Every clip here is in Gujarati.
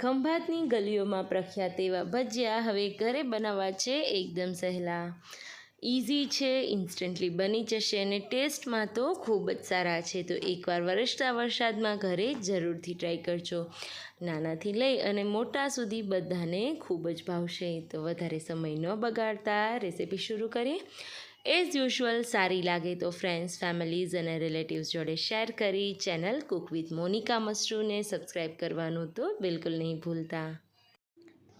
ખંભાતની ગલીઓમાં પ્રખ્યાત એવા ભજીયા હવે ઘરે બનાવવા છે એકદમ સહેલા. ઇઝી છે ઇન્સ્ટન્ટલી બની જશે અને ટેસ્ટમાં તો ખૂબ જ સારા છે. તો એકવાર વરસતા વરસાદમાં ઘરે જરૂરથી ટ્રાય કરજો. નાનાથી લઈ અને મોટા સુધી બધાને ખૂબ જ ભાવશે. તો વધારે સમય ન બગાડતા રેસીપી શરૂ કરીએ. એઝ યુઝ્યુઅલ સારી લાગે તો ફ્રેન્ડ્સ ફેમિલીઝ અને રિલેટિવ્સ જોડે શેર કરી ચેનલ કુક વિથ મોનિકા મશરૂને સબસ્ક્રાઈબ કરવાનું તો બિલકુલ નહીં ભૂલતા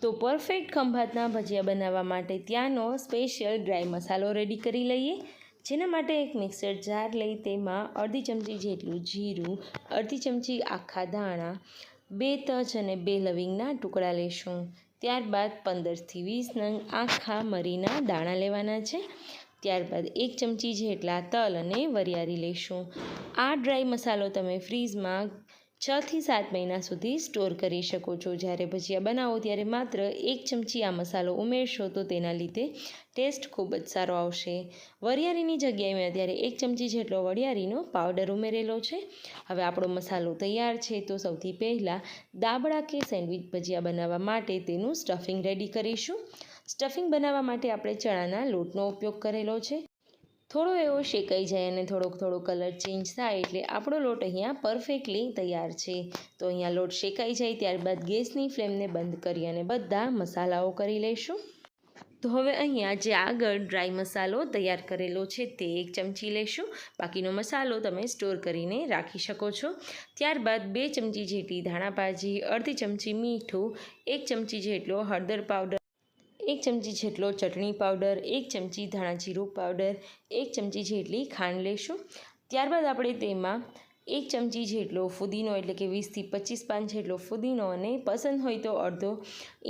તો પરફેક્ટ ખંભાતના ભજીયા બનાવવા માટે ત્યાંનો સ્પેશિયલ ડ્રાય મસાલો રેડી કરી લઈએ જેના માટે એક મિક્સર જાર લઈ તેમાં અડધી ચમચી જેટલું જીરું અડધી ચમચી આખા દાણા બે તજ અને બે લવિંગના ટુકડા લેશું ત્યારબાદ પંદરથી વીસ નંગ આખા મરીના દાણા લેવાના છે. ત્યારબાદ એક ચમચી જેટલા તલ અને વરિયાળી લઈશું. આ ડ્રાય મસાલો તમે ફ્રીઝમાં છથી સાત મહિના સુધી સ્ટોર કરી શકો છો. જ્યારે ભજીયા બનાવો ત્યારે માત્ર એક ચમચી આ મસાલો ઉમેરશો તો તેના લીધે ટેસ્ટ ખૂબ જ સારો આવશે. વરિયાળીની જગ્યાએ મેં અત્યારે એક ચમચી જેટલો વરિયાળીનો પાવડર ઉમેરેલો છે. હવે આપણો મસાલો તૈયાર છે તો સૌથી પહેલાં દાબડા કે સેન્ડવિચ ભજીયા બનાવવા માટે તેનું સ્ટફિંગ રેડી કરીશું. સ્ટફિંગ બનાવવા માટે આપણે ચણાના લોટનો ઉપયોગ કરેલો છે. થોડો એવો શેકાઈ જાય અને થોડોક થોડો કલર ચેન્જ થાય એટલે આપણો લોટ અહીંયા પરફેક્ટલી તૈયાર છે. તો અહીંયા લોટ શેકાઈ જાય ત્યારબાદ ગેસની ફ્લેમને બંધ કરી અને બધા મસાલાઓ કરી લઈશું. તો હવે અહીંયા જે આગળ ડ્રાય મસાલો તૈયાર કરેલો છે તે એક ચમચી લેશું બાકીનો મસાલો તમે સ્ટોર કરીને રાખી શકો છો. ત્યારબાદ બે ચમચી જેટલી ધાણા ભાજી અડધી ચમચી મીઠું, એક ચમચી જેટલો હળદર પાવડર એક ચમચી જેટલો ચટણી પાવડર, એક ચમચી ધાણા જીરું પાવડર, એક ચમચી જેટલી ખાંડ લેશું ત્યારબાદ આપણે તેમાં એક ચમચી જેટલો ફુદીનો, એટલે કે વીસથી પચીસ પાન જેટલો ફુદીનો અને પસંદ હોય તો અડધો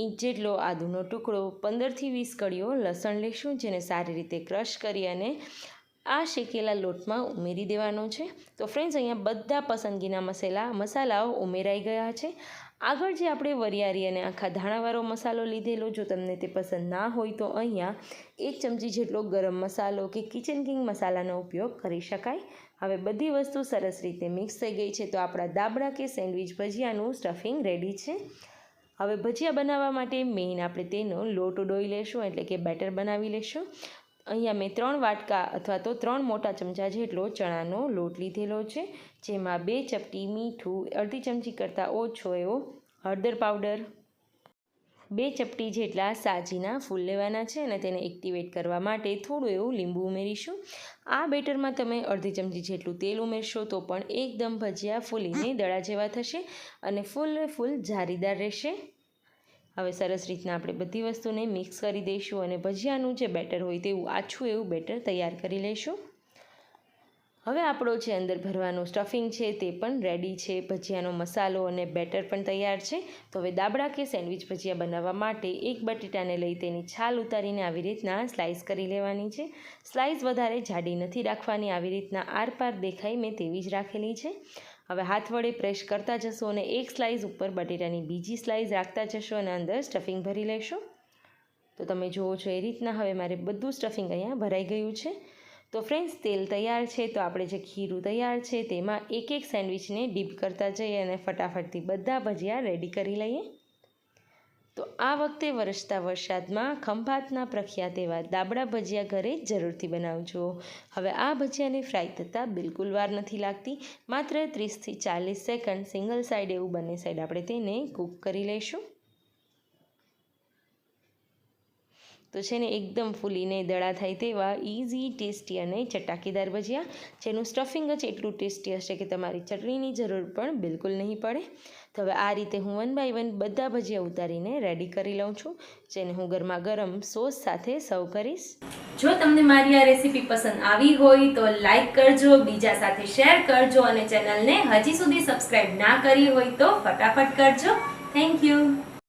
ઇંચ જેટલો આદુનો ટુકડો, પંદરથી વીસ કળીઓ લસણ લેશું જેને સારી રીતે ક્રશ કરી અને આ શેકેલા લોટમાં ઉમેરી દેવાનો છે. તો ફ્રેન્ડ્સ અહીંયા બધા પસંદગીના મસાલા, મસાલાઓ ઉમેરાઈ ગયા છે. આગળ જે આપણે વરિયાળી અને આખા ધાણાવાળો મસાલો લીધેલો, જો તમને તે પસંદ ના હોય તો અહીંયા એક ચમચી જેટલો ગરમ મસાલો કે કિચન કિંગ મસાલાનો ઉપયોગ કરી શકાય. હવે બધી વસ્તુ સરસ રીતે મિક્સ થઈ ગઈ છે, તો આપણા દાબડા કે સેન્ડવિચ ભજીયાનું સ્ટફિંગ રેડી છે. હવે ભજીયા બનાવવા માટે મેઇન આપણે તેનો લોટ ડોઈ લેશું, એટલે કે બેટર બનાવી લેશું. અહીંયા મેં ત્રણ વાટકા અથવા તો ત્રણ મોટા ચમચા જેટલો ચણાનો લોટ લીધેલો છે, જેમાં બે ચપટી મીઠું, અડધી ચમચી કરતાં ઓછો એવો હળદર પાવડર, બે ચપટી જેટલા સાજીના ફૂલ લેવાના છે અને તેને એક્ટિવેટ કરવા માટે થોડું એવું લીંબુ ઉમેરીશું. આ બેટરમાં તમે અડધી ચમચી જેટલું તેલ ઉમેરશો તો પણ એકદમ ભજીયા ફૂલીને દડા જેવા થશે અને ફૂલ ફૂલ જારીદાર રહેશે. હવે સરસ રીતના આપણે બધી વસ્તુને મિક્સ કરી દઈશું અને ભજીયાનું જે બેટર હોય તેવું આછું એવું બેટર તૈયાર કરી લઈશું. હવે આપણો જે અંદર ભરવાનું સ્ટફિંગ છે તે પણ રેડી છે. ભજીયાનો મસાલો અને બેટર પણ તૈયાર છે. તો હવે દાબડા કે સેન્ડવિચ ભજીયા બનાવવા માટે એક બટેટાને લઈ તેની છાલ ઉતારીને આવી રીતના સ્લાઇસ કરી લેવાની છે. સ્લાઇસ વધારે જાડી નથી રાખવાની. આવી રીતના આરપાર દેખાય મેં તેવી જ રાખેલી છે. હવે હાથ વડે પ્રેસ કરતા જશો અને એક સ્લાઇસ ઉપર બટેટાની બીજી સ્લાઇસ રાખતા જશો અને અંદર સ્ટફિંગ ભરી લેશો. તો તમે જુઓ છો એ રીતના હવે મારે બધું સ્ટફિંગ અહીંયા ભરાઈ ગયું છે. તો ફ્રેન્ડ્સ તેલ તૈયાર છે તો આપણે જે ખીરું તૈયાર છે તેમાં એક એક સેન્ડવિચને ડીપ કરતા જઈએ અને ફટાફટથી બધા ભજીયા રેડી કરી લઈએ. તો આ વખતે વરસતા વરસાદમાં ખંભાતના પ્રખ્યાત એવા દાબડા ભજીયા ઘરે જરૂરથી બનાવજો. હવે આ ભજીયાને ફ્રાય થતાં બિલકુલ વાર નથી લાગતી. માત્ર ત્રીસથી ચાલીસ સેકન્ડ સિંગલ સાઈડ એવું બંને સાઈડ આપણે તેને કૂક કરી લઈશું. તો છે ને એકદમ ફૂલીને દડા થાય તેવા ઇઝી ટેસ્ટી અને ચટાકીદાર ભજીયા જેનું સ્ટફિંગ જ એટલું ટેસ્ટી હશે કે તમારી ચટણીની જરૂર પણ બિલકુલ નહીં પડે. તો હવે આ રીતે હું વન બાય વન બધા ભજીયા ઉતારીને રેડી કરી લઉં છું, જેને હું ગરમા ગરમ સોસ સાથે સર્વ કરીશ. જો તમને મારી આ રેસીપી પસંદ આવી હોય તો લાઈક કરજો, બીજા સાથે શેર કરજો અને ચેનલને હજી સુધી સબસ્ક્રાઈબ ના કરી હોય તો ફટાફટ કરજો. Thank you